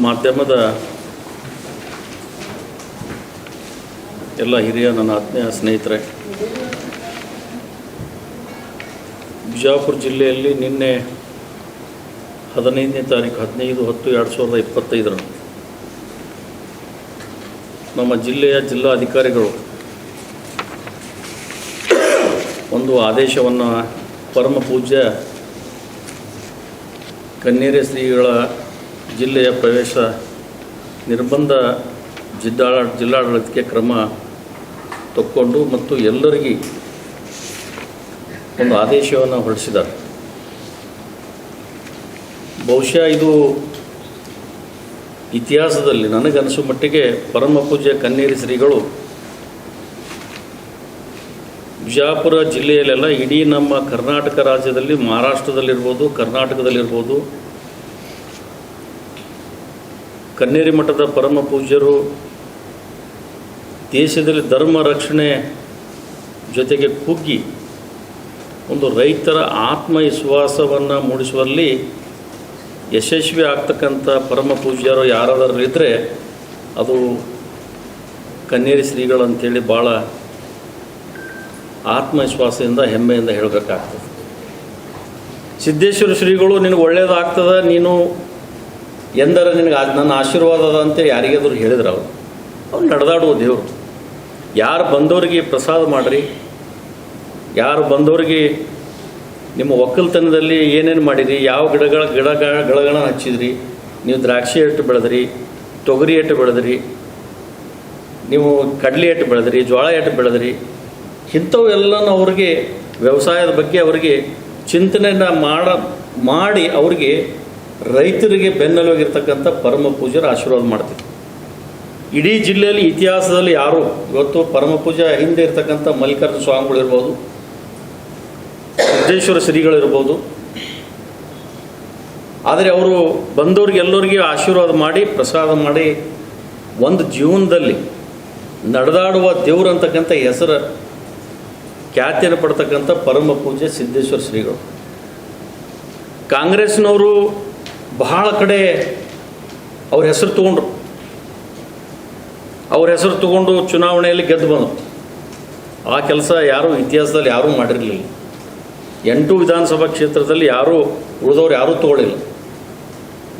ಮಾಧ್ಯಮದ ಎಲ್ಲ ಹಿರಿಯ ನನ್ನ ಆತ್ಮೀಯ ಸ್ನೇಹಿತರೆ, ಬಿಜಾಪುರ ಜಿಲ್ಲೆಯಲ್ಲಿ ನಿನ್ನೆ ಹದಿನೈದನೇ ತಾರೀಕು ಹದಿನೈದು ಹತ್ತು ಎರಡು ಸಾವಿರದ ಇಪ್ಪತ್ತೈದರಂದು ನಮ್ಮ ಜಿಲ್ಲೆಯ ಜಿಲ್ಲಾಧಿಕಾರಿಗಳು ಒಂದು ಆದೇಶವನ್ನು ಪರಮ ಪೂಜ್ಯ ಕನ್ನೇರಿ ಶ್ರೀಗಳ ಜಿಲ್ಲೆಯ ಪ್ರವೇಶ ನಿರ್ಬಂಧ ಜಿದ್ದಾಳ ಜಿಲ್ಲಾಡಳಿತಕ್ಕೆ ಕ್ರಮ ತಕ್ಕೊಂಡು ಮತ್ತು ಎಲ್ಲರಿಗೂ ಒಂದು ಆದೇಶವನ್ನು ಹೊರಡಿಸಿದ್ದಾರೆ. ಬಹುಶಃ ಇದು ಇತಿಹಾಸದಲ್ಲಿ ನನಗನಿಸೋ ಮಟ್ಟಿಗೆ ಪರಮ ಪೂಜ್ಯ ಕನ್ನೇರಿ ಶ್ರೀಗಳು ಬಿಜಾಪುರ ಜಿಲ್ಲೆಯಲ್ಲೆಲ್ಲ ಇಡೀ ನಮ್ಮ ಕರ್ನಾಟಕ ರಾಜ್ಯದಲ್ಲಿ ಮಹಾರಾಷ್ಟ್ರದಲ್ಲಿರ್ಬೋದು, ಕರ್ನಾಟಕದಲ್ಲಿರ್ಬೋದು ಕನ್ನೇರಿ ಮಠದ ಪರಮ ಪೂಜ್ಯರು, ದೇಶದಲ್ಲಿ ಧರ್ಮ ರಕ್ಷಣೆ ಜೊತೆಗೆ ಕುಗ್ಗಿ ಒಂದು ರೈತರ ಆತ್ಮವಿಶ್ವಾಸವನ್ನು ಮೂಡಿಸುವಲ್ಲಿ ಯಶಸ್ವಿ ಆಗ್ತಕ್ಕಂಥ ಪರಮ ಪೂಜ್ಯರು ಯಾರಾದರೂ ಇದ್ದರೆ ಅದು ಕನ್ನೇರಿ ಶ್ರೀಗಳು ಅಂಥೇಳಿ ಭಾಳ ಆತ್ಮವಿಶ್ವಾಸದಿಂದ, ಹೆಮ್ಮೆಯಿಂದ ಹೇಳಬೇಕಾಗ್ತದೆ. ಸಿದ್ದೇಶ್ವರ ಶ್ರೀಗಳು, ನಿನಗೆ ಒಳ್ಳೆಯದಾಗ್ತದೆ ನೀನು ಎಂದರ ನಿನಗೆ ನನ್ನ ಆಶೀರ್ವಾದ ಅದ ಅಂತೇಳಿ ಯಾರಿಗಾದರೂ ಹೇಳಿದ್ರು ಅವರು. ಅವ್ರು ನಡೆದಾಡುವ ದೇವರು. ಯಾರು ಬಂದವರಿಗೆ ಪ್ರಸಾದ ಮಾಡಿರಿ, ಯಾರು ಬಂದವರಿಗೆ ನಿಮ್ಮ ಒಕ್ಕಲ್ತನದಲ್ಲಿ ಏನೇನು ಮಾಡಿರಿ ಯಾವ ಗಿಡಗಳ ಗಿಡ ಗಿಡಗಳನ್ನು ಹಚ್ಚಿದ್ರಿ, ನೀವು ದ್ರಾಕ್ಷಿ ಎಟ್ಟು ಬೆಳೆದ್ರಿ, ತೊಗರಿ ಎಟ್ಟು ಬೆಳೆದ್ರಿ, ನೀವು ಕಡಲೆ ಎಟ್ಟು ಬೆಳೆದ್ರಿ ಜೋಳ ಎಟ್ಟು ಬೆಳೆದ್ರಿ, ಇಂಥವು ಎಲ್ಲನೂ ಅವ್ರಿಗೆ, ವ್ಯವಸಾಯದ ಬಗ್ಗೆ ಅವರಿಗೆ ಚಿಂತನೆಯನ್ನು ಮಾಡ, ಮಾಡಿ ಅವರಿಗೆ ರೈತರಿಗೆ ಬೆನ್ನೆಲುವಾಗಿರ್ತಕ್ಕಂಥ ಪರಮ ಪೂಜ್ಯರ ಆಶೀರ್ವಾದ ಮಾಡ್ತಿದ್ರು ಇಡೀ ಜಿಲ್ಲೆಯಲ್ಲಿ ಇತಿಹಾಸದಲ್ಲಿ ಯಾರು ಇವತ್ತು ಪರಮ ಪೂಜಾ ಹಿಂದೆ ಇರ್ತಕ್ಕಂಥ ಮಲ್ಲಿಕಾರ್ಜುನ ಸ್ವಾಮಿಗಳಿರ್ಬೋದು ಸಿದ್ದೇಶ್ವರ ಶ್ರೀಗಳಿರ್ಬೋದು ಆದರೆ ಅವರು ಬಂದವ್ರಿಗೆ ಎಲ್ಲರಿಗೆ ಆಶೀರ್ವಾದ ಮಾಡಿ, ಪ್ರಸಾದ ಮಾಡಿ, ಒಂದು ಜೀವನದಲ್ಲಿ ನಡೆದಾಡುವ ದೇವರು ಅಂತಕ್ಕಂಥ ಹೆಸರು ಖ್ಯಾತಿಯನ್ನು ಪಡ್ತಕ್ಕಂಥ ಪರಮ ಪೂಜೆ ಸಿದ್ದೇಶ್ವರ ಶ್ರೀಗಳು. ಕಾಂಗ್ರೆಸ್ನವರು ಬಹಳ ಕಡೆ ಅವ್ರ ಹೆಸರು ತಗೊಂಡ್ರು. ಅವ್ರ ಹೆಸರು ತಗೊಂಡು ಚುನಾವಣೆಯಲ್ಲಿ ಗೆದ್ದು ಬಂದರು. ಆ ಕೆಲಸ ಯಾರೂ ಇತಿಹಾಸದಲ್ಲಿ ಯಾರೂ ಮಾಡಿರಲಿಲ್ಲ. ಎಂಟು ವಿಧಾನಸಭಾ ಕ್ಷೇತ್ರದಲ್ಲಿ ಯಾರೂ ಉಳಿದವ್ರು ಯಾರೂ ತಗೊಳ್ಳಿಲ್ಲ.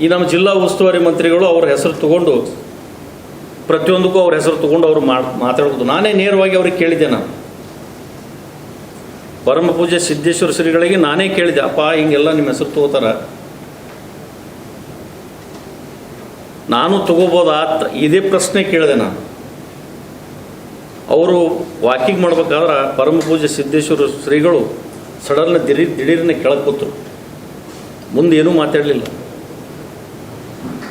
ಈ ನಮ್ಮ ಜಿಲ್ಲಾ ಉಸ್ತುವಾರಿ ಮಂತ್ರಿಗಳು ಅವ್ರ ಹೆಸರು ತಗೊಂಡು ಪ್ರತಿಯೊಂದಕ್ಕೂ ಅವ್ರ ಹೆಸರು ತಗೊಂಡು ಅವರು ಮಾತಾಡೋದು ನಾನೇ ನೇರವಾಗಿ ಅವ್ರಿಗೆ ಕೇಳಿದ್ದೆ ನಾನು. ಪರಮಪೂಜೆ ಸಿದ್ದೇಶ್ವರ ಶ್ರೀಗಳಿಗೆ ನಾನೇ ಕೇಳಿದೆ ಅಪ್ಪ, ಹಿಂಗೆಲ್ಲ ನಿಮ್ಮ ಹೆಸರು ತಗೋತಾರ. ನಾನು ತಗೋಬೋದಾ ಇದೇ ಪ್ರಶ್ನೆ ಕೇಳಿದೆ ನಾನು. ಅವರು ವಾಕಿಂಗ್ ಮಾಡ್ಬೇಕಾದ್ರೆ ಪರಮ ಪೂಜೆ ಸಿದ್ದೇಶ್ವರ ಶ್ರೀಗಳು ಸಡನ್ನ ದಿಢೀರ್, ದಿಢೀರ್ನೆ ಕೆಳಗೆ ಕೂತರು. ಮುಂದೆ ಏನೂ ಮಾತಾಡಲಿಲ್ಲ.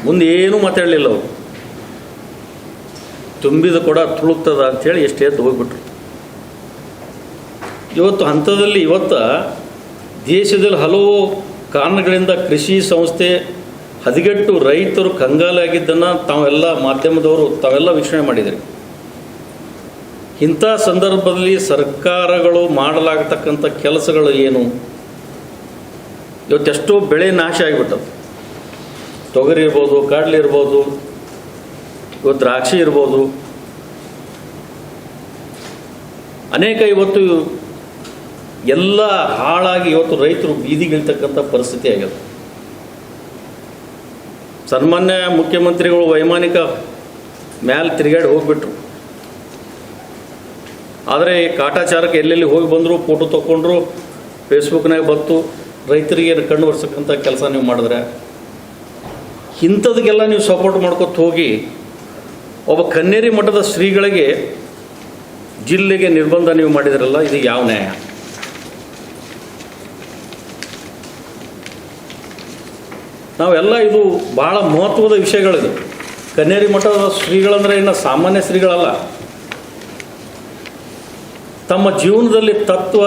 ಮುಂದೆ ಏನೂ ಮಾತಾಡಲಿಲ್ಲ ಅವರು. ತುಂಬಿದ ಕೂಡ ತುಳುಕ್ತದ ಅಂಥೇಳಿ ಎಷ್ಟೇ ಹೋಗ್ಬಿಟ್ರು. ಇವತ್ತು ಹಂತದಲ್ಲಿ ಇವತ್ತು ದೇಶದಲ್ಲಿ ಹಲವು ಕಾರಣಗಳಿಂದ ಕೃಷಿ ಸಂಸ್ಥೆ ಹದಿಗೆಟ್ಟು ರೈತರು ಕಂಗಾಲಾಗಿದ್ದನ್ನು ತಾವೆಲ್ಲ ಮಾಧ್ಯಮದವರು ತಾವೆಲ್ಲ ವೀಕ್ಷಣೆ ಮಾಡಿದ್ರಿ. ಇಂಥ ಸಂದರ್ಭದಲ್ಲಿ ಸರ್ಕಾರಗಳು ಮಾಡಲಾಗತಕ್ಕಂಥ ಕೆಲಸಗಳು ಏನು? ಇವತ್ತೆಷ್ಟೋ ಬೆಳೆ ನಾಶ ಆಗಿಬಿಟ್ಟವು ತೊಗರಿ ಇರ್ಬೋದು, ಕಡಲೆ ಇರ್ಬೋದು, ಇವತ್ತು ದ್ರಾಕ್ಷಿ ಇರ್ಬೋದು. ಅನೇಕ ಇವತ್ತು ಎಲ್ಲ ಹಾಳಾಗಿ ಇವತ್ತು ರೈತರು ಬೀದಿಗಿಳ್ತಕ್ಕಂಥ ಪರಿಸ್ಥಿತಿ ಆಗ್ಯದ ಸನ್ಮಾನ್ಯ ಮುಖ್ಯಮಂತ್ರಿಗಳು ವೈಮಾನಿಕ ಮ್ಯಾಲೆ ತಿರುಗಾಡಿ ಹೋಗ್ಬಿಟ್ರು. ಆದರೆ ಕಾಟಾಚಾರಕ್ಕೆ ಎಲ್ಲೆಲ್ಲಿ ಹೋಗಿ ಬಂದರು ಫೋಟೋ ತೊಗೊಂಡ್ರು ಫೇಸ್ಬುಕ್ನಾಗ ಬತ್ತು, ರೈತರಿಗೆ ಕಣ್ಣು ಒರೆಸಕ್ಕಂಥ ಕೆಲಸ ನೀವು ಮಾಡಿದ್ರೆ? ಇಂಥದಕ್ಕೆಲ್ಲ ನೀವು ಸಪೋರ್ಟ್ ಮಾಡ್ಕೊತ ಹೋಗಿ, ಒಬ್ಬ ಕನ್ನೇರಿ ಮಠದ ಶ್ರೀಗಳಿಗೆ ಜಿಲ್ಲೆಗೆ ನಿರ್ಬಂಧ ನೀವು ಮಾಡಿದ್ರಲ್ಲ, ಇದು ಯಾವ ನ್ಯಾಯ? ನಾವೆಲ್ಲ ಇದು ಭಾಳ ಮಹತ್ವದ ವಿಷಯಗಳಿದೆ. ಕನ್ನೇರಿ ಮಠದ ಶ್ರೀಗಳಂದ್ರೆ ಇನ್ನು ಸಾಮಾನ್ಯ ಶ್ರೀಗಳಲ್ಲ. ತಮ್ಮ ಜೀವನದಲ್ಲಿ ತತ್ವ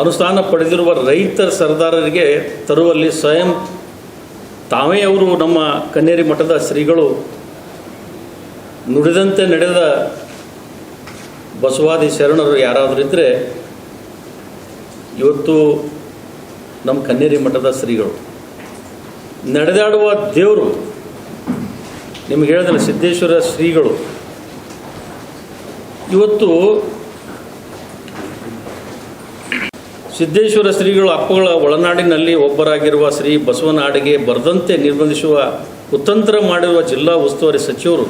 ಅನುಷ್ಠಾನ ಪಡೆದಿರುವ ರೈತರ ಸರ್ದಾರರಿಗೆ ತರುವಲ್ಲಿ ಸ್ವಯಂ ತಾವೇ ಅವರು ನಮ್ಮ ಕನ್ನೇರಿ ಮಠದ ಶ್ರೀಗಳು ನುಡಿದಂತೆ ನಡೆದ ಬಸವಾದಿ ಶರಣರು ಯಾರಾದರೂ ಇದ್ದರೆ ಇವತ್ತು ನಮ್ಮ ಕನ್ನೇರಿ ಮಠದ ಶ್ರೀಗಳು. ನಡೆದಾಡುವ ದೇವರು ನಿಮ್ಗೆ ಹೇಳಿದಲ್ಲ ಸಿದ್ದೇಶ್ವರ ಶ್ರೀಗಳು. ಇವತ್ತು ಸಿದ್ದೇಶ್ವರ ಶ್ರೀಗಳು ಅಪ್ಪಗಳ ಒಳನಾಡಿನಲ್ಲಿ ಒಬ್ಬರಾಗಿರುವ ಶ್ರೀ ಬಸವನಾಡಿಗೆ ಬರದಂತೆ ನಿರ್ಬಂಧಿಸುವ, ಕುತಂತ್ರ ಮಾಡಿರುವ ಜಿಲ್ಲಾ ಉಸ್ತುವಾರಿ ಸಚಿವರು,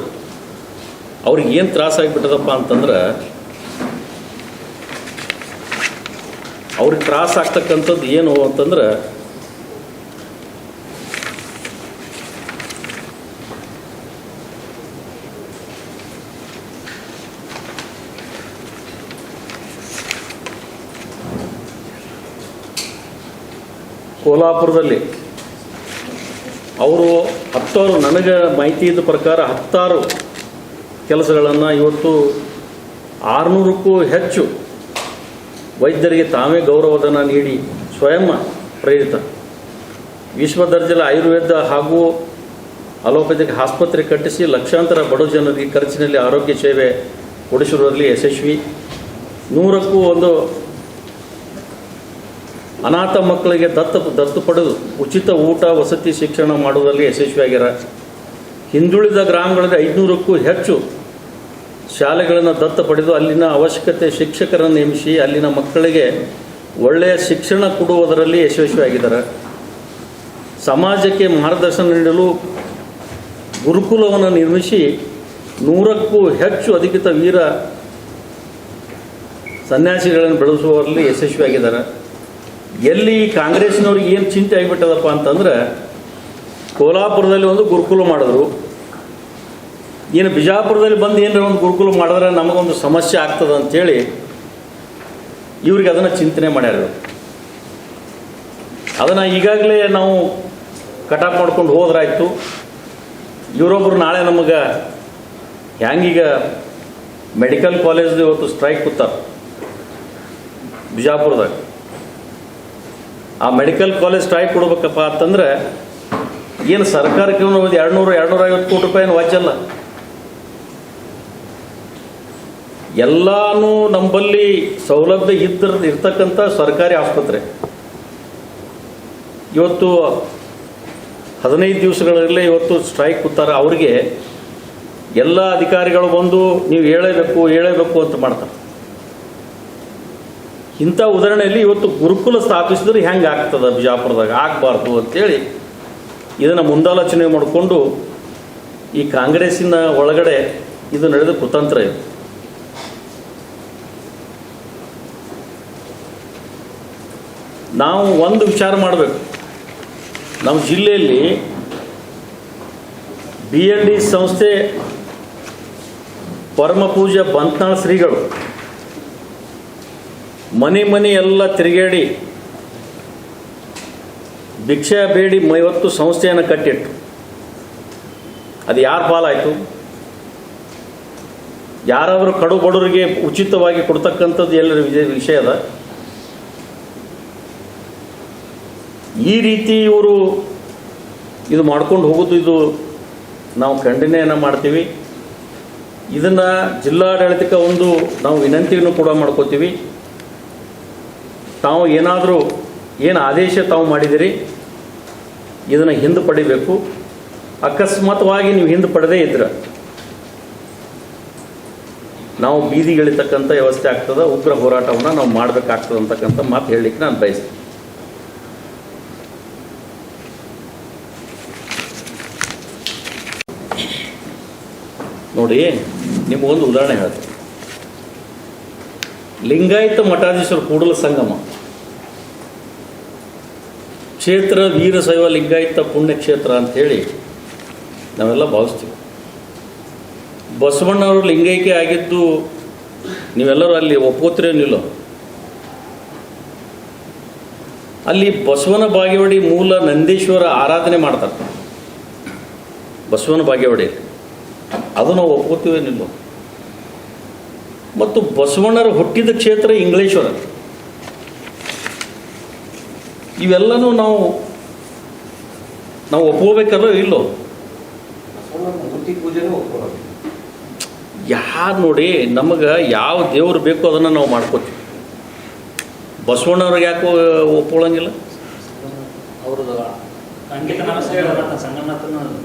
ಅವ್ರಿಗೆ ಏನು ತ್ರಾಸಾಗಿಬಿಟ್ಟದಪ್ಪ ಅಂತಂದ್ರೆ ಅವ್ರಿಗೆ ತ್ರಾಸ ಆಗ್ತಕ್ಕಂಥದ್ದು ಏನು ಅಂತಂದ್ರೆ, ಕೋಲ್ಹಾಪುರದಲ್ಲಿ ಅವರು ಹತ್ತಾರು, ನನಗೆ ಮಾಹಿತಿ ಇದ್ದ ಪ್ರಕಾರ ಹತ್ತಾರು ಕೆಲಸಗಳನ್ನು ಇವತ್ತು ಆರುನೂರಕ್ಕೂ ಹೆಚ್ಚು ವೈದ್ಯರಿಗೆ ತಾವೇ ಗೌರವಧನ ನೀಡಿ ಸ್ವಯಂ ಪ್ರೇರಿತ. ವಿಶ್ವ ದರ್ಜೆಯ ಆಯುರ್ವೇದ ಹಾಗೂ ಅಲೋಪತಿಕ್ ಆಸ್ಪತ್ರೆ ಕಟ್ಟಿಸಿ ಲಕ್ಷಾಂತರ ಬಡ ಜನರಿಗೆ ಖರ್ಚಿನಲ್ಲಿ ಆರೋಗ್ಯ ಸೇವೆ ಕೊಡಿಸಿರುವಲ್ಲಿ ಯಶಸ್ವಿ. ನೂರಕ್ಕೂ ಒಂದು ಅನಾಥ ಮಕ್ಕಳಿಗೆ ದತ್ತು ದತ್ತು ಪಡೆದು ಉಚಿತ ಊಟ, ವಸತಿ ಶಿಕ್ಷಣ ಮಾಡುವುದರಲ್ಲಿ ಯಶಸ್ವಿಯಾಗಿರ. ಹಿಂದುಳಿದ ಗ್ರಾಮಗಳಲ್ಲಿ ಐದುನೂರಕ್ಕೂ ಹೆಚ್ಚು ಶಾಲೆಗಳನ್ನು ದತ್ತು ಪಡೆದು ಅಲ್ಲಿನ ಅವಶ್ಯಕತೆ ಶಿಕ್ಷಕರನ್ನು ನೇಮಿಸಿ ಅಲ್ಲಿನ ಮಕ್ಕಳಿಗೆ ಒಳ್ಳೆಯ ಶಿಕ್ಷಣ ಕೊಡುವುದರಲ್ಲಿ ಯಶಸ್ವಿಯಾಗಿದ್ದಾರೆ. ಸಮಾಜಕ್ಕೆ ಮಾರ್ಗದರ್ಶನ ನೀಡಲು ಗುರುಕುಲವನ್ನು ನಿರ್ಮಿಸಿ ನೂರಕ್ಕೂ ಹೆಚ್ಚು ಅಧಿಕೃತ ವೀರ ಸನ್ಯಾಸಿಗಳನ್ನು ಬೆಳೆಸುವಲ್ಲಿ ಯಶಸ್ವಿಯಾಗಿದ್ದಾರೆ. ಎಲ್ಲಿ ಕಾಂಗ್ರೆಸ್ನವ್ರಿಗೆ ಏನು ಚಿಂತೆ ಆಗಿಬಿಟ್ಟದಪ್ಪ ಅಂತಂದ್ರೆ, ಕೋಲಾಪುರದಲ್ಲಿ ಒಂದು ಗುರುಕುಲ ಮಾಡಿದ್ರು. ಇನ್ನು ಬಿಜಾಪುರದಲ್ಲಿ ಬಂದು ಏನರ ಒಂದು ಗುರುಕುಲ ಮಾಡಿದ್ರೆ ನಮಗೊಂದು ಸಮಸ್ಯೆ ಆಗ್ತದೆ ಅಂಥೇಳಿ ಇವ್ರಿಗೆ ಅದನ್ನು ಚಿಂತನೆ ಮಾಡ್ಯಾರ. ಅದನ್ನು ಈಗಾಗಲೇ ನಾವು ಕಟಾಪ್ ಮಾಡ್ಕೊಂಡು ಹೋದ್ರಾಯ್ತು. ಇವರೊಬ್ಬರು ನಾಳೆ ನಮಗೆ ಹ್ಯಾಂಗೀಗ ಮೆಡಿಕಲ್ ಕಾಲೇಜ್ದು ಇವತ್ತು ಸ್ಟ್ರೈಕ್ ಕೂತಾರ. ಬಿಜಾಪುರದಾಗ. ಆ ಮೆಡಿಕಲ್ ಕಾಲೇಜ್ ಸ್ಟ್ರೈಕ್ ಕೊಡ್ಬೇಕಪ್ಪ ಅಂತಂದ್ರೆ ಏನು ಸರ್ಕಾರಕ್ಕೆ ಒಂದು ಎರಡು ನೂರು ಎರಡು ನೂರ ಐವತ್ತು ಕೋಟಿ ರೂಪಾಯಿ ಏನು ವಾಚಲ್ಲ ಎಲ್ಲಾನು ನಂಬಲ್ಲಿ ಸೌಲಭ್ಯ ಇದ್ದ ಇರ್ತಕ್ಕಂಥ ಸರ್ಕಾರಿ ಆಸ್ಪತ್ರೆ. ಇವತ್ತು ಹದಿನೈದು ದಿವಸಗಳಲ್ಲೇ ಇವತ್ತು ಸ್ಟ್ರೈಕ್ ಕೂತಾರೆ, ಅವ್ರಿಗೆ ಎಲ್ಲ ಅಧಿಕಾರಿಗಳು ಬಂದು ನೀವು ಹೇಳಬೇಕು ಹೇಳಬೇಕು ಅಂತ ಮಾಡ್ತಾರೆ. ಇಂಥ ಉದಾಹರಣೆಯಲ್ಲಿ ಇವತ್ತು ಗುರುಕುಲ ಸ್ಥಾಪಿಸಿದ್ರೆ ಹೆಂಗೆ ಆಗ್ತದೆ ಬಿಜಾಪುರದಾಗ? ಆಗಬಾರ್ದು ಅಂತೇಳಿ ಇದನ್ನು ಮುಂದಾಲೋಚನೆ ಮಾಡಿಕೊಂಡು ಈ ಕಾಂಗ್ರೆಸ್ಸಿನ ಒಳಗಡೆ ಇದು ನಡೆದ ಕುತಂತ್ರ ಇದು. ನಾವು ಒಂದು ವಿಚಾರ ಮಾಡಬೇಕು. ನಮ್ಮ ಜಿಲ್ಲೆಯಲ್ಲಿ ಬಿ ಎಲ್ ಡಿ ಸಂಸ್ಥೆ ಪರಮ ಪೂಜ್ಯ ಬಂತ್ನಾಳ್ ಶ್ರೀಗಳು ಮನೆ ಮನೆ ಎಲ್ಲ ತಿರುಗಾಡಿ ಭಿಕ್ಷೆ ಬೇಡಿ ಇವತ್ತು ಸಂಸ್ಥೆಯನ್ನು ಕಟ್ಟಿಟ್ಟು ಅದು ಯಾರ ಪಾಲಾಯಿತು? ಯಾರಾದರೂ ಕಡು ಬಡವರಿಗೆ ಉಚಿತವಾಗಿ ಕೊಡ್ತಕ್ಕಂಥದ್ದು ಎಲ್ಲರ ವಿಷಯ ಅದ? ಈ ರೀತಿ ಇವರು ಇದು ಮಾಡ್ಕೊಂಡು ಹೋಗೋದು, ಇದು ನಾವು ಖಂಡನೆಯನ್ನು ಮಾಡ್ತೀವಿ. ಇದನ್ನು ಜಿಲ್ಲಾಡಳಿತಕ್ಕೆ ಒಂದು ನಾವು ವಿನಂತಿಯನ್ನು ಕೂಡ ಮಾಡ್ಕೋತೀವಿ. ತಾವು ಏನಾದರೂ ಏನು ಆದೇಶ ತಾವು ಮಾಡಿದಿರಿ, ಇದನ್ನು ಹಿಂದೆ ಪಡಿಬೇಕು. ಅಕಸ್ಮಾತ್ವಾಗಿ ನೀವು ಹಿಂದೆ ಪಡೆದೇ ಇದ್ರ, ನಾವು ಬೀದಿಗಿಳಿತಕ್ಕಂಥ ವ್ಯವಸ್ಥೆ ಆಗ್ತದೆ, ಉಗ್ರ ಹೋರಾಟವನ್ನು ನಾವು ಮಾಡಬೇಕಾಗ್ತದೆ ಅಂತಕ್ಕಂಥ ಮಾತು ಹೇಳಲಿಕ್ಕೆ ನಾನು ಬಯಸ್ತೀನಿ. ನೋಡಿ ನಿಮಗೊಂದು ಉದಾಹರಣೆ ಹೇಳ್ತೀನಿ. ಲಿಂಗಾಯತ ಮಠಾಧೀಶ್ವರ ಕೂಡಲ ಸಂಗಮ. ಕ್ಷೇತ್ರ ವೀರಶೈವ ಲಿಂಗಾಯತ, ಪುಣ್ಯಕ್ಷೇತ್ರ ಅಂಥೇಳಿ ನಾವೆಲ್ಲ ಭಾವಿಸ್ತೀವಿ. ಬಸವಣ್ಣವರು ಲಿಂಗೈಕ್ಯ ಆಗಿದ್ದು ನೀವೆಲ್ಲರೂ ಅಲ್ಲಿ ಒಪ್ಪೋತ್ರೇನಿಲ್ಲ ಅಲ್ಲಿ ಬಸವನ ಬಾಗೇವಾಡಿ ಮೂಲ ನಂದೀಶ್ವರ ಆರಾಧನೆ ಮಾಡ್ತಾರೆ. ಬಸವನ ಬಾಗೇವಾಡಿ. ಅದು ನಾವು ಒಪ್ಕೋತೀವೇನಿಲ್ಲ ಮತ್ತು ಬಸವಣ್ಣರು ಹುಟ್ಟಿದ ಕ್ಷೇತ್ರ ಇಂಗ್ಲೇಶ್ವರ. ಇವೆಲ್ಲನೂ ನಾವು ನಾವು ಒಪ್ಕೋಬೇಕಲ್ಲೋ ಇಲ್ಲೋ? ಯಾರು ನೋಡಿ ನಮಗೆ ಯಾವ ದೇವ್ರು ಬೇಕೋ ಅದನ್ನು ನಾವು ಮಾಡ್ಕೋತೀವಿ. ಬಸವಣ್ಣವ್ರಿಗೆ ಯಾಕೋ ಒಪ್ಕೊಳ್ಳಂಗಿಲ್ಲ? ಅವ್ರದ್ದು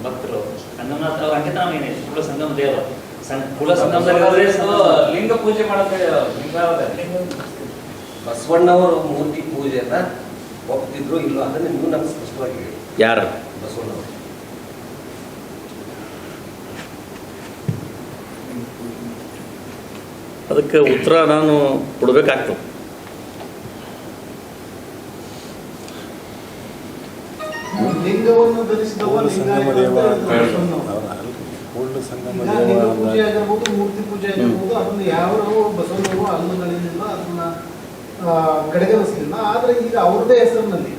ಭಕ್ತರು. ಸಂಗಮನಾಥ ಅಂಕಿತನಾಮ ಏನಿದೆ ಕುಲ ಸಂಗಮ ದೇವ ಸಂ- ಕುಲ ಸಂಗಮದಲ್ಲಿ ಲಿಂಗ ಪೂಜೆ ಮಾಡಕ್ಕೆ ಲಿಂಗ ಬಸವಣ್ಣವರು ಮೂರ್ತಿ ಪೂಜೆಯನ್ನ ಒಪ್ತಿದ್ರು ಇಲ್ಲ ಅದನ್ನ ನೀವು ನಮ್ಗೆ ಸ್ಪಷ್ಟವಾಗಿ ಹೇಳಿ. ಯಾರು? ಬಸವಣ್ಣವರು. ಅದಕ್ಕೆ ಉತ್ತರ ನಾನು ಕೊಡಬೇಕಾಗ್ತದೆ ಲಿಂಗವನ್ನು ಧರಿಸಿದವ ಸಂಗಮ ದೇವ ಪೂರ್ಣ ದೇವ ಪೂಜೆ ಆಗಿರ್ಬೋದು ಮೂರ್ತಿ ಪೂಜೆ ಆಗಿರ್ಬೋದು ಅದನ್ನ ಯಾವ ಬಸವನವರು ಅಲ್ಲಗಳಿಂದ ಅದನ್ನ ಕಡೆಗಣಿಸಲಿಲ್ಲ ಆದ್ರೆ ಈಗ ಅವ್ರದೇ ಹೆಸರಿನಲ್ಲಿ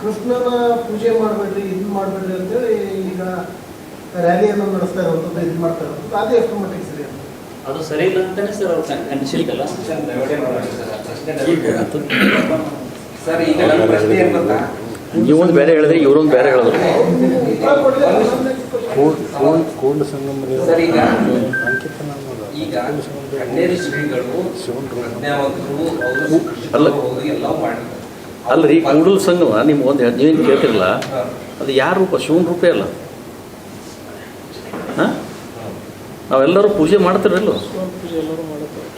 ಕೃಷ್ಣನ ಪೂಜೆ ಮಾಡಬೇಡ್ರಿ ಇದು ಮಾಡಬೇಡ್ರಿ ಅಂತೇಳಿ ಈಗ ರ್ಯಾಲಿಯನ್ನು ನಡೆಸ್ತಾ ಇರುವಂಥದ್ದು ಇದು ಮಾಡ್ತಾ ಇರುವಂಥದ್ದು ಅದೇ ಎಷ್ಟು ಮಟ್ಟಿಗೆ ಸರಿ ಅಂತ. ಅದು ಸರಿ ಇಲ್ಲ ಅಂತಾನೆ ಸರ್ ಅವ್ರು ಖಂಡಿಸಿಲ್ಕಲ್ಲ ಸರ್ ಈಗ ನನ್ನ ಪ್ರಶ್ನೆ ಏನ್ ಗೊತ್ತಾ? ನೀವೊಂದು ಬೇರೆ ಹೇಳಿದ್ರೆ ಇವರೊಂದು ಬೇರೆ ಹೇಳಿದ್ರು. ಪ್ರಜ್ಞಾವಂತರು ಅಲ್ಲ. ರೀ ಕೂಡಲ್ ಸಂಗಮ ನಿಮ್ಗೆ ಒಂದು ನೀವೇನು ಕೇಳ್ತಿರಲ್ಲ ಅದು ಯಾರ ರೂಪ? ಶಿವನ ರೂಪೇ ಅಲ್ಲ. ಹಾಂ? ನಾವೆಲ್ಲರೂ ಪೂಜೆ ಮಾಡ್ತಾರಲ್ಲ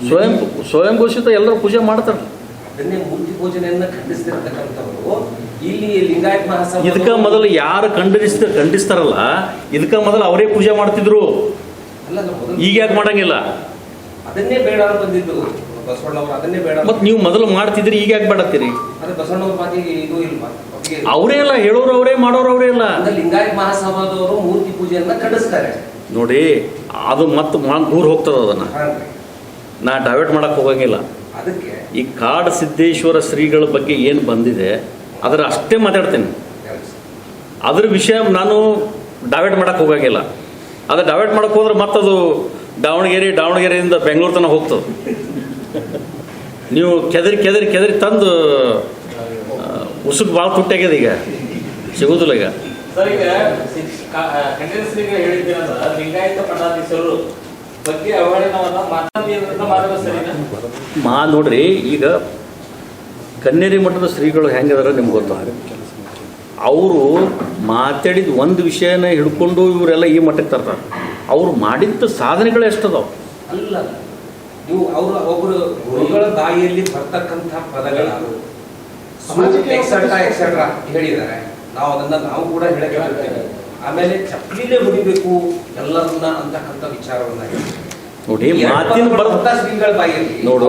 ಸ್ವಯಂ ಸ್ವಯಂ ಘೋಷಿತ ಎಲ್ಲರೂ ಪೂಜೆ ಮಾಡ್ತಾರೆ ಅದನ್ನೇ ಮೂರ್ತಿ ಪೂಜನೆಯನ್ನು ಖಂಡಿಸ್ತಿರ್ತಕ್ಕಂಥವ್ರು ಇದಕ್ಕ ಮೊದಲು ಯಾರು ಖಂಡಿಸ್ತ ಖಂಡಿಸ್ತಾರಲ್ಲ ಇದಕ್ಕ ಮೊದಲು ಅವರೇ ಪೂಜೆ ಮಾಡ್ತಿದ್ರು. ಈಗ ಯಾಕೆ ಮಾಡಂಗಿಲ್ಲ? ಅದನ್ನೇ ಬೇಡ ಅಂತ ಬಂದಿದ್ದು. ಅದನ್ನೇ ಬೇಡ ನೀವು ಮೊದಲು ಮಾಡ್ತಿದ್ರಿ ಈಗ ಯಾಕೆ ಬೇಡತ್ತೀರಿ? ಅವರೇ ಅಲ್ಲ ಹೇಳೋರು ಅವರೇ ಮಾಡೋರು ಅವರೇ ಅಲ್ಲ. ಲಿಂಗಾಯತ್ ಮಹಾಸಭಾದವರು ಮೂರ್ತಿ ಪೂಜೆಯನ್ನ ಖಂಡಿಸ್ತಾರೆ. ನೋಡಿ ಅದು ಮತ್ತೆ ದೂರ ಹೋಗ್ತದ ಅದನ್ನ. ನಾ ಡೈವರ್ಟ್ ಮಾಡಕ್ ಹೋಗಂಗಿಲ್ಲ. ಅದಕ್ಕೆ ಈ ಕಾಡ ಸಿದ್ದೇಶ್ವರ ಶ್ರೀಗಳ ಬಗ್ಗೆ ಏನು ಬಂದಿದೆ ಅದರ ಅಷ್ಟೇ ಮಾತಾಡ್ತೇನೆ. ಅದ್ರ ವಿಷಯ ನಾನು ಡೈವರ್ಟ್ ಮಾಡಕ್ ಹೋಗಂಗಿಲ್ಲ. ಅದು ಡೈವರ್ಟ್ ಮಾಡಕ್ ಹೋದ್ರೆ ಮತ್ತದು ದಾವಣಗೆರೆ ದಾವಣಗೆರೆಯಿಂದ ಬೆಂಗಳೂರು ತನಕ ಹೋಗ್ತದೆ. ನೀವು ಕೆದರಿ ಕೆದರಿ ಕೆದರಿ ತಂದು ಉಸುಕು ಭಾಳ ತುಟ್ಟಾಗ್ಯದ ಈಗ. ಸಿಗೋದಿಲ್ಲ ಈಗ. ಮಾ ನೋಡ್ರಿ ಈಗ ಕನ್ನೇರಿ ಮಠದ ಶ್ರೀಗಳು ಹೆಂಗದಾರ ನಿಮ್ಗೆ ಗೊತ್ತ. ಕೆಲಸ ಅವರು ಮಾತಾಡಿದ ಒಂದು ವಿಷಯನ ಹಿಡ್ಕೊಂಡು ಇವರೆಲ್ಲ ಈ ಮಟ್ಟಕ್ಕೆ ತರ್ತಾರೆ. ಅವ್ರು ಮಾಡಿದ್ದ ಸಾಧನೆಗಳು ಎಷ್ಟದಾವ? ಅಲ್ಲ ನೀವು ಅವರು ಒಬ್ಬರು ಗುರುಗಳ ಬಾಯಿಯಲ್ಲಿ ಬರ್ತಕ್ಕಂಥ ಪದಗಳು ಸಮಾಜಕ್ಕೆ ಎಕ್ಸೆಟ್ರಾ ಎಕ್ಸೆಟ್ರಾ ಹೇಳಿದ್ದಾರೆ. ನಾವು ಅದನ್ನ ನಾವು ಕೂಡ ಹೇಳಕ್ಕೆ ಆಮೇಲೆ ಚಪ್ಪಲಿಲೇ ಮುಡಿಬೇಕು ಎಲ್ಲರನ್ನ ಅಂತಕ್ಕಂಥ ವಿಚಾರವನ್ನ ಹೇಳಿ ನೋಡಿ ಮಾತಿನ ನೋಡು.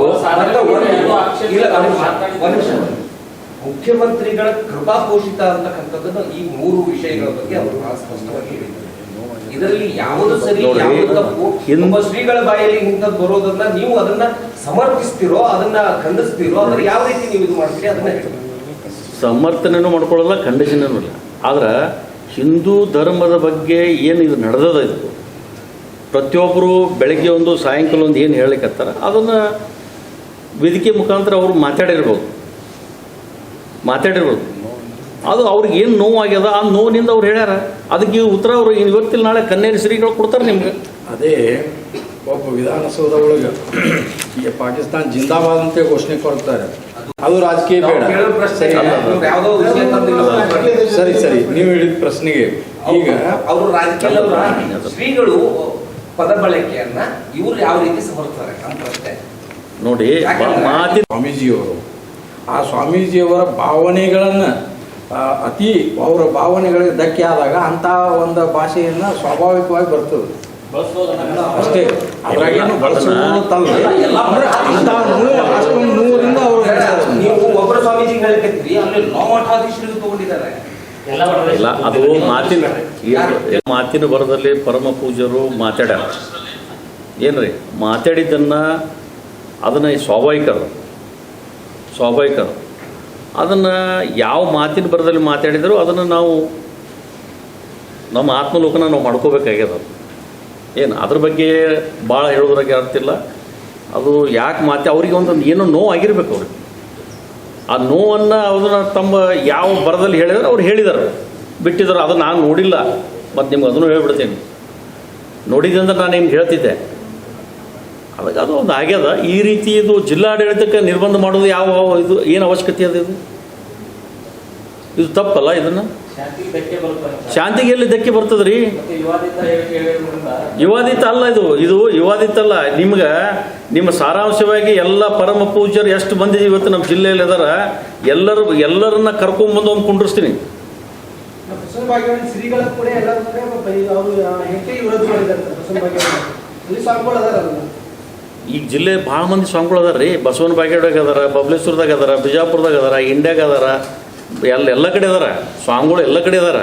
ಮುಖ್ಯಮಂತ್ರಿಗಳ ಕೃಪಾ ಇಲ್ಲ, ಅಂತಕ್ಕಂಥದ್ದನ್ನು ಈ ಮೂರು ವಿಷಯಗಳ ಬಗ್ಗೆ ಅವರು ಬಹಳ ಸ್ಪಷ್ಟವಾಗಿ ಹೇಳಿದ್ದಾರೆ. ಇದರಲ್ಲಿ ಯಾವುದು ಸರಿ ಯಾವುದು ತಪ್ಪು? ಒಬ್ಬ ಶ್ರೀಗಳ ಬಾಯಲ್ಲಿ ಇಂಥದ್ದು ಬರೋದನ್ನ ನೀವು ಅದನ್ನ ಸಮರ್ಥಿಸ್ತಿರೋ ಅದನ್ನ ಖಂಡಿಸ್ತಿರೋ ಅದನ್ನ ಯಾವ ರೀತಿ ನೀವು ಇದು ಮಾಡ್ತೀರಿ ಅದನ್ನ ಹೇಳಿ. ಸಮರ್ಥನೆನೂ ಮಾಡ್ಕೊಳ್ಳಲ್ಲ ಖಂಡಿಸನೂ ಇಲ್ಲ. ಆದ್ರೆ ಹಿಂದೂ ಧರ್ಮದ ಬಗ್ಗೆ ಏನು ಇದು ನಡೆದದ ಇದು? ಪ್ರತಿಯೊಬ್ಬರು ಬೆಳಗ್ಗೆ ಒಂದು ಸಾಯಂಕಾಲ ಒಂದು ಏನು ಹೇಳಲಿಕ್ಕತ್ತಾರ ಅದನ್ನು ವೇದಿಕೆ ಮುಖಾಂತರ ಅವರು ಮಾತಾಡಿರ್ಬೋದು. ಮಾತಾಡಿರ್ಬೋದು. ಅದು ಅವ್ರಿಗೆ ಏನು ನೋವು ಆಗ್ಯದ ಆ ನೋವಿನಿಂದ ಅವ್ರು ಹೇಳ್ಯಾರ. ಅದಕ್ಕೆ ಉತ್ತರ ಅವರು ಇವತ್ತಿಲ್ಲ ನಾಳೆ ಕನ್ನೇರಿ ಶ್ರೀಗಳು ಕೊಡ್ತಾರೆ ನಿಮ್ಗೆ. ಅದೇ ಒಬ್ಬ ವಿಧಾನಸೌಧ ಒಳಗೆ ಈಗ ಪಾಕಿಸ್ತಾನ ಜಿಂದಾಬಾದ್ ಅಂತ ಘೋಷಣೆ ಕೊಡ್ತಾರೆ. ಅದು ರಾಜಕೀಯ ಬೇಡ. ಸರಿ. ಅಲ್ಲ. ಯಾವುದೋ ವಿಷಯ ತಂದಿಲ್ಲ. ಸರಿ ಸರಿ. ನೀವು ಹೇಳಿದ ಪ್ರಶ್ನೆಗೆ ಈಗ ಅವರು ರಾಜಕೀಯ ಶ್ರೀಗಳು ಪದ ಬಳಕೆಯನ್ನ ಇವ್ರು ಯಾವ ರೀತಿ ಸಮರ್ಥಿಸ್ತಾರೆ ಅಂತ ನೋಡಿ ಮಾತಿ ಮಾತಿನ ಸ್ವಾಮೀಜಿಯವರು ಆ ಸ್ವಾಮೀಜಿಯವರ ಭಾವನೆಗಳನ್ನು ಅತಿ ಅವರ ಭಾವನೆಗಳಿಗೆ ಧಕ್ಕೆ ಆದಾಗ ಅಂತ ಒಂದು ಭಾಷೆಯನ್ನ ಸ್ವಾಭಾವಿಕವಾಗಿ ಬರ್ತದೆ. ಅಷ್ಟೇ ಅದ್ರಾಗೇನು ನೂರು ಅಷ್ಟೊಂದು ನೂರಿಂದ ಅವರು ಹೇಳ್ತಾರೆ. ನೀವು ಒಬ್ಬರ ಸ್ವಾಮೀಜಿ ಹೇಳಕತ್ತೀರಿ ಅಲ್ಲಿ ಲಾ ಮಠಾಧೀಶರು ತಗೊಂಡಿದ್ದಾರೆ. ಇಲ್ಲ ಅದು ಮಾತಿನ ಮಾತಿನ ಬರದಲ್ಲಿ ಪರಮ ಪೂಜರು ಮಾತಾಡ್ಯಾರ. ಏನ್ರಿ? ಮಾತಾಡಿದ್ದನ್ನು ಅದನ್ನ ಸ್ವಾಭಾವಿಕರು. ಸ್ವಾಭಾವಿಕರು. ಅದನ್ನ ಯಾವ ಮಾತಿನ ಬರದಲ್ಲಿ ಮಾತಾಡಿದರೂ ಅದನ್ನ ನಾವು ನಮ್ಮ ಆತ್ಮಲೋಕನ ನಾವು ಮಾಡ್ಕೋಬೇಕಾಗ್ಯದ ಏನು, ಅದ್ರ ಬಗ್ಗೆ ಭಾಳ ಹೇಳೋದ್ರಾಗೆ ಅರ್ಥ ಅದು ಯಾಕೆ ಮಾತೆ ಅವ್ರಿಗೆ ಒಂದು ಏನೋ ನೋವು ಆಗಿರ್ಬೇಕು ಅವ್ರಿಗೆ. ಆ ನೋವನ್ನು ಅದನ್ನು ತಮ್ಮ ಯಾವ ಬರದಲ್ಲಿ ಹೇಳಿದ್ರೆ ಅವ್ರು ಹೇಳಿದರು. ಬಿಟ್ಟಿದ್ದಾರೆ ಅದು ನಾನು ನೋಡಿಲ್ಲ. ಮತ್ತು ನಿಮ್ಗೆ ಅದನ್ನು ಹೇಳ್ಬಿಡ್ತೀನಿ. ನೋಡಿದ್ರಿಂದ ನಾನು ನಿಮ್ಗೆ ಹೇಳ್ತಿದ್ದೆ. ಅದಕ್ಕೆ ಅದು ಒಂದು ಆಗ್ಯದ. ಈ ರೀತಿ ಇದು ಜಿಲ್ಲಾಡಳಿತಕ್ಕೆ ನಿರ್ಬಂಧ ಮಾಡೋದು ಯಾವ ಇದು, ಏನು ಅವಶ್ಯಕತೆ ಅದ ಇದು? ಇದು ತಪ್ಪಲ್ಲ ಇದನ್ನು? ಶಾಂತಿಗೆ ಎಲ್ಲಿ ಧಕ್ಕೆ ಬರ್ತದ್ರಿ? ಯುವಾದಿತ ಅಲ್ಲ ಇದು ಇದು ಯುವಾದಿತ ಅಲ್ಲ. ನಿಮ್ಗೆ ನಿಮ್ಮ ಸಾರಾಂಶವಾಗಿ ಎಲ್ಲ ಪರಮ ಪೂಜ್ಯರು ಎಷ್ಟು ಮಂದಿ ಇವತ್ತು ನಮ್ಮ ಜಿಲ್ಲೆಯಲ್ಲಿ ಅದಾರ? ಎಲ್ಲರೂ ಎಲ್ಲರನ್ನ ಕರ್ಕೊಂಡ್ಬಂದು ಒಂದು ಕುಂಡ್ರಿಸ್ತೀನಿ. ಈ ಜಿಲ್ಲೆ ಭಾಳ ಮಂದಿ ಸ್ವಾಮಿಗಳು ಅದಾರ ರೀ ಬಸವನ ಬಾಗೇಡಾಗ ಅದಾರ ಬಬ್ಲೇಶ್ವರದಾಗ ಅದಾರ ಬಿಜಾಪುರದಾಗ ಅದಾರ ಇಂಡ್ಯಾಗ ಅದಾರ. ಎಲ್ಲ ಎಲ್ಲ ಕಡೆ ಅದಾರ ಸ್ವಾಮಿಗಳು ಎಲ್ಲ ಕಡೆ ಅದಾರ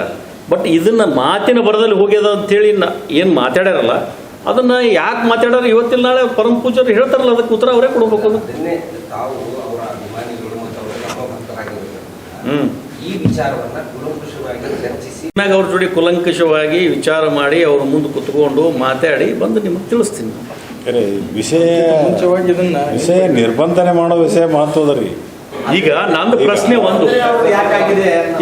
ಬಟ್ ಇದನ್ನ ಮಾತಿನ ಬರದಲ್ಲಿ ಹೋಗ್ಯದ ಅಂತೇಳಿ ಏನು ಮಾತಾಡ್ಯಾರಲ್ಲ ಅದನ್ನ ಯಾಕೆ ಮಾತಾಡ್ಯಾರ ಇವತ್ತಿನ ನಾಳೆ ಪರಮ ಪೂಜರು ಹೇಳ್ತಾರಲ್ಲ ಅದಕ್ಕೆ ಉತ್ತರ ಅವರೇ ಕೊಡ್ಬೇಕು ಹ್ಞೂ ಈ ವಿಚಾರವನ್ನ ಅವ್ರ ಜೋಡಿ ಕುಲಂಕಷವಾಗಿ ವಿಚಾರ ಮಾಡಿ ಅವ್ರ ಮುಂದೆ ಕುತ್ಕೊಂಡು ಮಾತಾಡಿ ಬಂದು ನಿಮಗೆ ತಿಳಿಸ್ತೀನಿ. ವಿಷಯ ಮುಂಚೆವಾಗಿ ಇದನ್ನ ವಿಷಯ ನಿರ್ಬಂಧನೆ ಮಾಡೋ ವಿಷಯ ಮಹತ್ವದ ರೀ. ಈಗ ನಂದು ಪ್ರಶ್ನೆ ಒಂದು.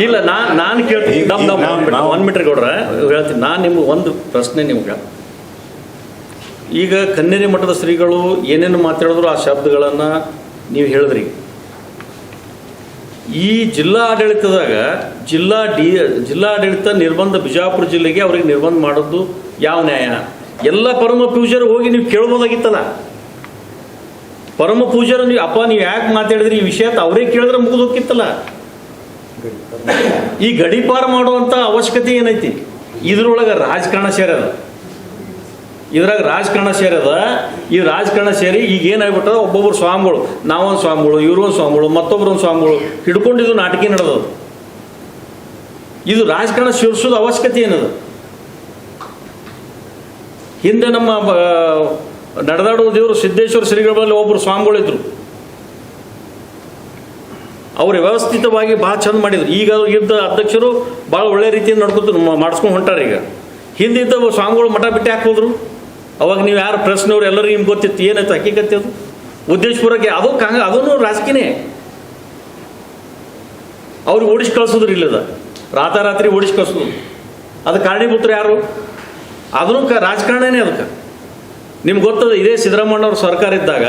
ಇಲ್ಲ ನಾ ನಾನು ಕೇಳ್ತೀನಿ. ಒಂದು ದಮ್ ದಮ್ ನಾವು- ಒನ್ ಮೀಟರ್ ಗೌಡ್ರ ಹೇಳ್ತೀನಿ. ನಾನು ನಿಮ್ಗೆ ಒಂದು ಪ್ರಶ್ನೆ ನಿಮ್ಗೆ. ಈಗ ಕನ್ನೇರಿ ಮಠದ ಶ್ರೀಗಳು ಏನೇನು ಮಾತಾಡಿದ್ರು ಆ ಶಬ್ದಗಳನ್ನು ನೀವು ಹೇಳಿದ್ರಿ. ಈ ಜಿಲ್ಲಾ ಆಡಳಿತದಾಗ ಜಿಲ್ಲಾ ಡಿ ಜಿಲ್ಲಾಡಳಿತ ನಿರ್ಬಂಧ ಬಿಜಾಪುರ ಜಿಲ್ಲೆಗೆ ಅವ್ರಿಗೆ ನಿರ್ಬಂಧ ಮಾಡೋದು ಯಾವ ನ್ಯಾಯ ಎಲ್ಲ ಪರಮ ಪೂಜಾರು ಹೋಗಿ ನೀವು ಕೇಳ್ಬೋದಾಗಿತ್ತಲ್ಲ. ಪರಮ ಪೂಜಾರು ನೀವು ಅಪ್ಪ, ನೀವು ಯಾಕೆ ಮಾತಾಡಿದ್ರಿ? ಈ ವಿಷಯ ಅವರೇ ಕೇಳಿದ್ರೆ ಮುಗಿದು ಹೋಗಿತ್ತಲ್ಲ ಈ ಗಡಿಪಾರ ಮಾಡುವಂತ ಅವಶ್ಯಕತೆ ಏನೈತಿ? ಇದ್ರೊಳಗೆ ರಾಜಕಾರಣ ಸೇರ್ಯದ. ಇದ್ರಾಗ ರಾಜಕಾರಣ ಸೇರ್ಯದ. ಈ ರಾಜಕಾರಣ ಸೇರಿ ಈಗ ಏನಾಗ್ಬಿಟ್ಟದ ಒಬ್ಬೊಬ್ರು ಸ್ವಾಮಿಗಳು, ನಾವೊಂದು ಸ್ವಾಮಿಗಳು ಇವ್ರೊಂದು ಸ್ವಾಮಿಗಳು ಮತ್ತೊಬ್ಬರೊಂದು ಸ್ವಾಮಿಗಳು ಹಿಡ್ಕೊಂಡಿದ್ದು ನಾಟಕ ನಡೆದದು. ಇದು ರಾಜಕಾರಣ ಸೇರಿಸೋದು ಅವಶ್ಯಕತೆ ಏನದು? ಹಿಂದೆ ನಮ್ಮ ನಡೆದಾಡುವ ದೇವರು ಸಿದ್ದೇಶ್ವರ ಶ್ರೀಗಳಲ್ಲಿ ಒಬ್ಬರು ಸ್ವಾಮಿಗಳಿದ್ರು. ಅವರು ವ್ಯವಸ್ಥಿತವಾಗಿ ಭಾಳ ಚಂದ ಮಾಡಿದ್ರು. ಈಗ ಇದ್ದ ಅಧ್ಯಕ್ಷರು ಭಾಳ ಒಳ್ಳೆ ರೀತಿಯಿಂದ ನಡ್ಕೊತ ಮಾಡಿಸ್ಕೊಂಡು ಹೊಂಟಾರ ಈಗ. ಹಿಂದಿದ್ದ ಸ್ವಾಮಿಗಳು ಮಠ ಬಿಟ್ಟು ಯಾಕೆ ಹೋದ್ರು? ಅವಾಗ ನೀವು ಯಾರು ಪ್ರಶ್ನೆಯವ್ರು ಎಲ್ಲರಿಗೂ ನಿಮ್ಗೆ ಗೊತ್ತಿತ್ತು, ಏನಾಯ್ತು ಹಕ್ಕಿಕತ್ತೆ ಅದು? ಉದ್ದೇಶಪೂರ್ವಕ್ಕೆ ಅದು ಕಾಂಗ, ಅದನ್ನು ರಾಜಕೀಯನೇ. ಅವ್ರಿಗೆ ಓಡಿಸಿ ಕಳಿಸೋದ್ರಿ ಇಲ್ಲದ. ರಾತಾರಾತ್ರಿ ಓಡಿಸಿ ಕಳಿಸೋದು ಅದು ಕಾರಣೀಭೂತರು ಯಾರು? ಅದನ್ನು ಕ, ರಾಜಕಾರಣನೇ ಅದಕ್ಕೆ. ನಿಮ್ಗೆ ಗೊತ್ತದ, ಇದೇ ಸಿದ್ದರಾಮಣ್ಣವ್ರ ಸರ್ಕಾರ ಇದ್ದಾಗ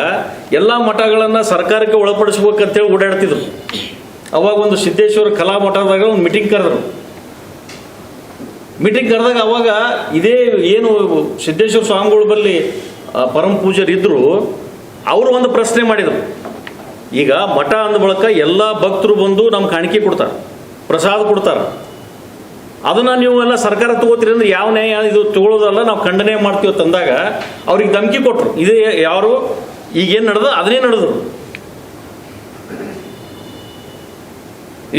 ಎಲ್ಲ ಮಠಗಳನ್ನು ಸರ್ಕಾರಕ್ಕೆ ಒಳಪಡಿಸ್ಬೇಕಂತೇಳಿ ಓಡಾಡ್ತಿದ್ರು. ಅವಾಗ ಒಂದು ಸಿದ್ದೇಶ್ವರ ಕಲಾ ಮಠದಾಗ ಒಂದು ಮೀಟಿಂಗ್ ಕರೆದ್ರು. ಮೀಟಿಂಗ್ ಕರೆದಾಗ ಅವಾಗ ಇದೇ ಏನು ಸಿದ್ದೇಶ್ವರ ಸ್ವಾಮಿಗಳ ಬರಲಿ ಪರಮ ಪೂಜಾರಿ ಇದ್ದರು ಅವರು ಒಂದು ಪ್ರಶ್ನೆ ಮಾಡಿದರು. ಈಗ ಮಠ ಅಂದ ಬಳಿಕ ಎಲ್ಲ ಭಕ್ತರು ಬಂದು ನಮ್ಮ ಕಾಣಿಕೆ ಕೊಡ್ತಾರೆ, ಪ್ರಸಾದ ಕೊಡ್ತಾರೆ. ಅದನ್ನ ನೀವು ಎಲ್ಲ ಸರ್ಕಾರ ತಗೋತೀರಿ ಅಂದ್ರೆ ಯಾವ ನ್ಯಾಯ ಇದು ತಗೊಳ್ಳೋದಲ್ಲ, ನಾವು ಖಂಡನೆ ಮಾಡ್ತೀವಿ ತಂದಾಗ ಅವ್ರಿಗೆ ಧಮಕಿ ಕೊಟ್ರು. ಇದೇ ಯಾರು? ಈಗೇನು ನಡೆದ? ಅದನ್ನೇ ನಡೆದ್ರು.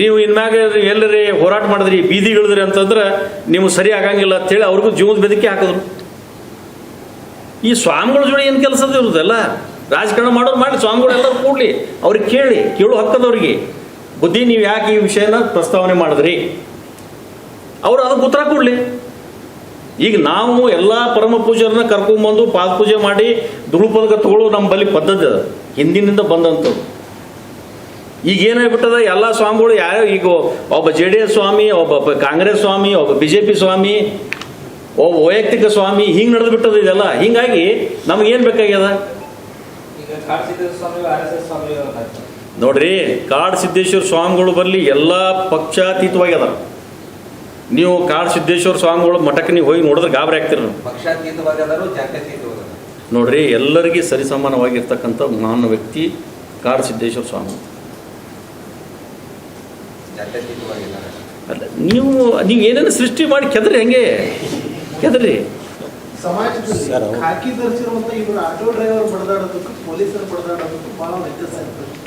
ನೀವು ಇನ್ಮ್ಯಾಗ ಎಲ್ಲರಿ ಹೋರಾಟ ಮಾಡಿದ್ರಿ ಬೀದಿಗಿಳಿದ್ರಿ ಅಂತಂದ್ರೆ ನೀವು ಸರಿ ಆಗಂಗಿಲ್ಲ ಅಂತೇಳಿ ಅವ್ರಿಗೂ ಜೀವದ ಬೆದಕ್ಕೆ ಹಾಕಿದ್ರು. ಈ ಸ್ವಾಮಿಗಳ ಜೋಡಿ ಏನು ಕೆಲಸ ಇರುದಲ್ಲ ರಾಜಕಾರಣ ಮಾಡೋದು ಮಾಡಿ ಸ್ವಾಮಿಗಳು ಎಲ್ಲರೂ ಕೂಡ್ಲಿ. ಅವ್ರಿಗೆ ಕೇಳಿ, ಕೇಳು ಹಕ್ಕದವ್ರಿಗೆ. ಬುದ್ಧಿ, ನೀವು ಯಾಕೆ ಈ ವಿಷಯನ ಪ್ರಸ್ತಾವನೆ ಮಾಡಿದ್ರಿ? ಅವರು ಅದಕ್ಕೆ ಉತ್ತರ ಕೊಡಲಿ. ಈಗ ನಾವು ಎಲ್ಲ ಪರಮ ಪೂಜರನ್ನ ಕರ್ಕೊಂಡ್ಬಂದು ಪಾದ ಪೂಜೆ ಮಾಡಿ ದುರುಪದಕ ತಗೊಳ್ಳೋ ನಮ್ಮ ಬಳಿ ಪದ್ಧತಿ ಅದ. ಹಿಂದಿನಿಂದ ಬಂದಂಥದ್ದು. ಈಗ ಏನಾಗ್ಬಿಟ್ಟದ? ಎಲ್ಲ ಸ್ವಾಮಿಗಳು ಯಾರು ಈಗ ಒಬ್ಬ ಜೆ ಡಿ ಎಸ್ ಸ್ವಾಮಿ ಒಬ್ಬ ಕಾಂಗ್ರೆಸ್ ಸ್ವಾಮಿ ಒಬ್ಬ ಬಿ ಜೆ ಪಿ ಸ್ವಾಮಿ ಒಬ್ಬ ವೈಯಕ್ತಿಕ ಸ್ವಾಮಿ ಹಿಂಗೆ ನಡೆದು ಬಿಟ್ಟದ ಇದೆಲ್ಲ. ಹಿಂಗಾಗಿ ಏನು ಬೇಕಾಗ್ಯದ? ನೋಡ್ರಿ ಕಾಡ್ ಸಿದ್ದೇಶ್ವರ ಸ್ವಾಮಿಗಳು ಬರಲಿ ಎಲ್ಲ ಪಕ್ಷಾತೀತವಾಗಿ ಅದ ನೀವು ಕಾಡ್ ಸಿದ್ದೇಶ್ವರ ಸ್ವಾಮಿಗಳು ಮಠಕ್ಕೆ ನೀವು ಹೋಗಿ ನೋಡಿದ್ರೆ ಗಾಬರಿ ಆಗ್ತೀರಿ. ನೀವು ನೋಡ್ರಿ ಎಲ್ಲರಿಗೆ ಸರಿಸಮಾನವಾಗಿರ್ತಕ್ಕಂಥ ಮಹಾನ್ ವ್ಯಕ್ತಿ ಕಾಡ್ ಸಿದ್ದೇಶ್ವರ ಸ್ವಾಮಿ. ಅಲ್ಲ ನೀವು ನೀವು ಏನೇನು ಸೃಷ್ಟಿ ಮಾಡಿ ಕೆದ್ರಿ ಹೆಂಗೆ. ಕೆದ್ರಿ. ಸಮಾಜದಲ್ಲಿ ಹಾಕಿ ಅವ್ರು- ಇವರು ಆಟೋ ಡ್ರೈವರ್ ಪಡೆದಾಡೋದಕ್ಕೂ ಪೊಲೀಸರು ಪಡೆದಾಡೋದಕ್ಕೂ ಬಹಳ ವ್ಯತ್ಯಾಸ ಇರ್ತದೆ.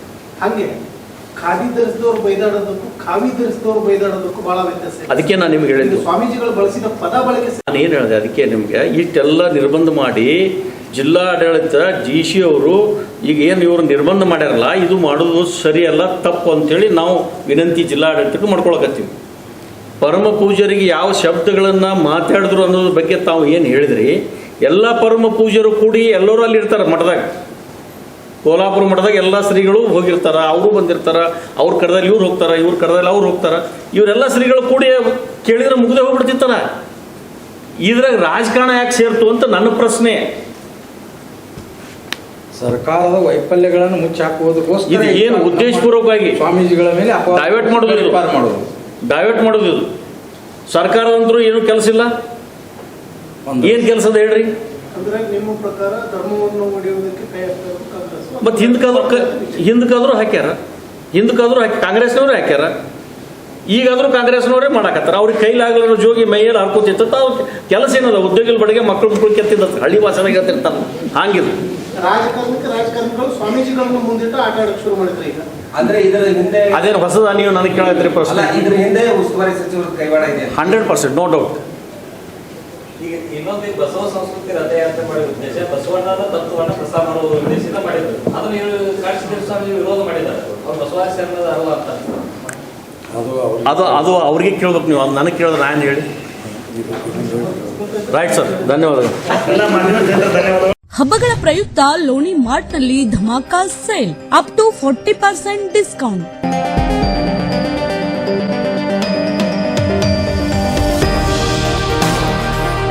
ಹಂಗೆ. ಖಾದಿ ಧರಿಸಿದವ್ರು ಬೈದಾಡೋದಕ್ಕೂ ಖಾವಿ ಧರಿಸಿದವ್ರು ಬೈದಾಡೋದಕ್ಕೂ ಬಹಳ ವ್ಯತ್ಯಾಸ. ಅದಕ್ಕೆ ನಾನು ನಿಮ್ಗೆ ಹೇಳಿದ್ದು. ಸ್ವಾಮೀಜಿಗಳು ಬಳಸಿದ ಪದ ಬಳಕೆ ನಾನು ಏನು ಹೇಳಿದೆ? ಅದಕ್ಕೆ ನಿಮಗೆ ಇಷ್ಟೆಲ್ಲ ನಿರ್ಬಂಧ ಮಾಡಿ ಜಿಲ್ಲಾಡಳಿತ ಜಿ ಸಿ ಅವರು ಈಗ ಏನು ಇವರು ನಿರ್ಬಂಧ ಮಾಡ್ಯಾರಲ್ಲ ಇದು ಮಾಡೋದು ಸರಿಯಲ್ಲ ತಪ್ಪು ಅಂತೇಳಿ ನಾವು ವಿನಂತಿ ಜಿಲ್ಲಾಡಳಿತಕ್ಕೂ ಮಾಡ್ಕೊಳಕತ್ತೀವಿ. ಪರಮ ಪೂಜರಿಗೆ ಯಾವ ಶಬ್ದಗಳನ್ನು ಮಾತಾಡಿದ್ರು ಅನ್ನೋದ್ರ ಬಗ್ಗೆ ತಾವು ಏನು ಹೇಳಿದ್ರಿ? ಎಲ್ಲ ಪರಮ ಪೂಜರು ಕೂಡಿ ಎಲ್ಲರೂ ಅಲ್ಲಿ ಇರ್ತಾರೆ ಮಠದಾಗ. ಕೋಲಾಪುರ ಮಠದಾಗ ಎಲ್ಲ ಶ್ರೀಗಳು ಹೋಗಿರ್ತಾರ ಅವರು ಬಂದಿರ್ತಾರ ಅವ್ರ ಕರೆದಲ್ಲಿ ಇವ್ರು ಹೋಗ್ತಾರ ಇವ್ರ ಕರೆದಲ್ಲಿ ಅವ್ರು ಹೋಗ್ತಾರ. ಇವರೆಲ್ಲ ಶ್ರೀಗಳು ಕೂಡಿ ಕೇಳಿದ್ರೆ ಮುಗ್ದೆ ಹೋಗ್ಬಿಡ್ತಿತ್ತಾರ ಇದ್ರಾಗ ರಾಜಕಾರಣ ಯಾಕೆ ಸೇರ್ತು ಅಂತ ನನ್ನ ಪ್ರಶ್ನೆ. ಸರ್ಕಾರದ ವೈಫಲ್ಯಗಳನ್ನು ಮುಚ್ಚಿ ಹಾಕುವುದಕ್ಕೋಸ್ಕರ ಇದು ಏನು ಉದ್ದೇಶಪೂರ್ವಕವಾಗಿ ಸ್ವಾಮೀಜಿಗಳ ಮೇಲೆ ಡೈವರ್ಟ್ ಮಾಡೋದು ಮಾಡೋದು ಡೈವರ್ಟ್ ಮಾಡೋದು ಇದು. ಸರ್ಕಾರದಂತರೂ ಏನು ಕೆಲಸ ಇಲ್ಲ? ಏನ್ ಏನು ಕೆಲಸ ಅದ ಹೇಳ್ರಿ? ಅಂದ್ರೆ ನಿಮ್ಮ ಪ್ರಕಾರ ಧರ್ಮವನ್ನು ಒಡೆಯುವುದಕ್ಕೆ ಕೈ ಹಾಕ್ತಾರೆ ಕಾಂಗ್ರೆಸ್ ಮತ್ತು ಹಿಂದಕ್ಕಾದ್ರೂ ಕ ಹಿಂದಕ್ಕಾದ್ರೂ ಹಾಕ್ಯಾರ. ಹಿಂದಕ್ಕಾದ್ರೂ ಹಾಕಿ ಕಾಂಗ್ರೆಸ್ನವ್ರೇ ಹಾಕ್ಯಾರ. ಈಗಾದ್ರೂ ಕಾಂಗ್ರೆಸ್ನವರೇ ಮಾಡಾಕತ್ತಾರ. ಅವ್ರಿಗೆ ಕೈಲಾಗಲ್ಲ ಜೋಗಿ ಮೈಯಲ್ಲಿ ಹಾಕೋತಿತ್ತ ತಾವು ಕೆಲಸ ಏನಲ್ಲ ಉದ್ಯೋಗಿಗಳ ಬಡಗೆ ಮಕ್ಕಳು ಮಕ್ಕಳು ಕೆತ್ತಿದ್ದ ಹಳ್ಳಿ ವಾಸನೆಗೆ ಹೇಳ್ತಿರ್ತಾನೆ ಹಾಂಗಿದ್ರು ರಾಜಕಾರಣಕ್ಕೆ ರಾಜಕಾರಣಿಗಳು ಸ್ವಾಮೀಜಿಗಳನ್ನ ಮುಂದಿಟ್ಟು ಆಟ ಆಡಕ್ಕೆ ಶುರು ಮಾಡಿದ್ರು ಈಗ. ಅಂದ್ರೆ ಇದರ ಹಿಂದೆ ಅದೇನು ಹೊಸದ ನೀವು ನನಗೆ ಕೇಳಿದ್ರಿ ಪ್ರಶ್ನೆ? ಇದ್ರ ಹಿಂದೆ ಉಸ್ತುವಾರಿ ಸಚಿವರ ಕೈವಾಡ ಇದೆ ಹಂಡ್ರೆಡ್ ಪರ್ಸೆಂಟ್ ನೋ ಡೌಟ್. ಈಗ ಇನ್ನೊಂದು ಬಸವ ಸಂಸ್ಕೃತಿ ರಥಯಾತ್ರೆ ಮಾಡಿದ ಉದ್ದೇಶ ಬಸವಣ್ಣನ ತತ್ವವನ್ನ ಪ್ರಸಾರ ಮಾಡುವ ಉದ್ದೇಶದಿಂದ ಮಾಡಿದ್ರು ಅದನ್ನು ಇವರು ಕಾಡಿಸಿದ ಸ್ವಾಮಿ ವಿರೋಧ ಮಾಡಿದ್ದಾರೆ. ಅವ್ರು ಬಸವಾಸಿ ಅನ್ನೋದು ಅಲ್ಲ ಅಂತ. ಅದು ಅದು ಅದು ಅವ್ರಿಗೆ ಕೇಳ್ಬೇಕು ನೀವು ಅದು ನನಗೆ ಕೇಳಿದ್ರೆ ನಾನು ಹೇಳಿ. ರೈಟ್ ಸರ್ ಧನ್ಯವಾದಗಳು. ಹಬ್ಬಗಳ ಪ್ರಯುಕ್ತ ಲೋಣಿ ಮಾರ್ಟ್ನಲ್ಲಿ dhamaka sale up to forty percent discount.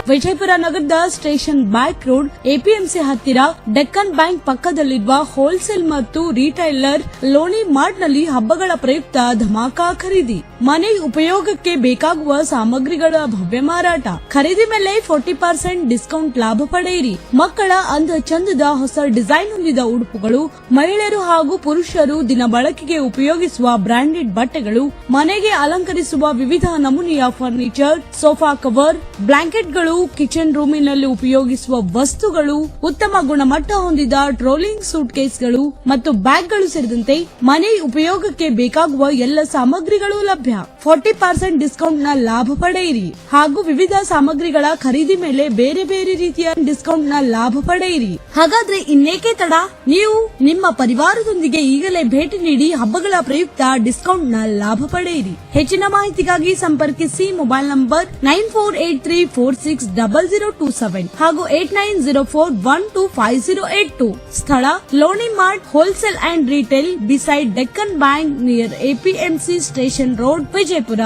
Vijayapura ನಗರದ ಸ್ಟೇಷನ್ ಬ್ಯಾಕ್ ರೋಡ್ ಎಪಿಎಂಸಿ ಹತ್ತಿರ ಡೆಕ್ಕನ್ ಬ್ಯಾಂಕ್ ಪಕ್ಕದಲ್ಲಿರುವ ಹೋಲ್ಸೇಲ್ ಮತ್ತು ರಿಟೈಲರ್ ಲೋಣಿ ಮಾರ್ಟ್ನಲ್ಲಿ ಹಬ್ಬಗಳ ಪ್ರಯುಕ್ತ ಧಮಾಕಾ ಖರೀದಿ. ಮನೆ ಉಪಯೋಗಕ್ಕೆ ಬೇಕಾಗುವ ಸಾಮಗ್ರಿಗಳ ಭವ್ಯ ಮಾರಾಟ. ಖರೀದಿ ಮೇಲೆ ಫೋರ್ಟಿ ಪರ್ಸೆಂಟ್ ಡಿಸ್ಕೌಂಟ್ ಲಾಭ ಪಡೆಯಿರಿ. ಮಕ್ಕಳ ಅಂದ ಚಂದದ ಹೊಸ ಡಿಸೈನ್ ಹೊಂದಿದ ಉಡುಪುಗಳು, ಮಹಿಳೆಯರು ಹಾಗೂ ಪುರುಷರು ದಿನ ಬಳಕೆಗೆ ಉಪಯೋಗಿಸುವ ಬ್ರಾಂಡೆಡ್ ಬಟ್ಟೆಗಳು, ಮನೆಗೆ ಅಲಂಕರಿಸುವ ವಿವಿಧ ನಮೂನೆಯ ಫರ್ನಿಚರ್, ಸೋಫಾ ಕವರ್, ಬ್ಲಾಂಕೆಟ್ಗಳು ಕಿಚನ್ ರೂಮಿನಲ್ಲಿ ಉಪಯೋಗಿಸುವ ವಸ್ತುಗಳು, ಉತ್ತಮ ಗುಣಮಟ್ಟ ಹೊಂದಿದ ಟ್ರೋಲಿಂಗ್ ಸೂಟ್ ಕೇಸ್ಗಳು ಮತ್ತು ಬ್ಯಾಗ್ಗಳು ಸೇರಿದಂತೆ ಮನೆ ಉಪಯೋಗಕ್ಕೆ ಬೇಕಾಗುವ ಎಲ್ಲ ಸಾಮಗ್ರಿಗಳು ಲಭ್ಯ. ಫೋರ್ಟಿ ಪರ್ಸೆಂಟ್ ಡಿಸ್ಕೌಂಟ್ನ ಲಾಭ ಪಡೆಯಿರಿ. ಹಾಗೂ ವಿವಿಧ ಸಾಮಗ್ರಿಗಳ ಖರೀದಿ ಮೇಲೆ ಬೇರೆ ಬೇರೆ ರೀತಿಯ ಡಿಸ್ಕೌಂಟ್ನ ಲಾಭ ಪಡೆಯಿರಿ. ಹಾಗಾದ್ರೆ ಇನ್ನೇಕೆ ತಡ? ನೀವು ನಿಮ್ಮ ಪರಿವಾರದೊಂದಿಗೆ ಈಗಲೇ ಭೇಟಿ ನೀಡಿ ಹಬ್ಬಗಳ ಪ್ರಯುಕ್ತ ಡಿಸ್ಕೌಂಟ್ನ ಲಾಭ ಪಡೆಯಿರಿ. ಹೆಚ್ಚಿನ ಮಾಹಿತಿಗಾಗಿ ಸಂಪರ್ಕಿಸಿ mobile number nine four eight three four six double zero two seven ಹಾಗೂ eight nine zero four one two five zero eight two ಸ್ಥಳ Loni mart wholesale and retail beside Deccan bank near APMC station road Vijayapura.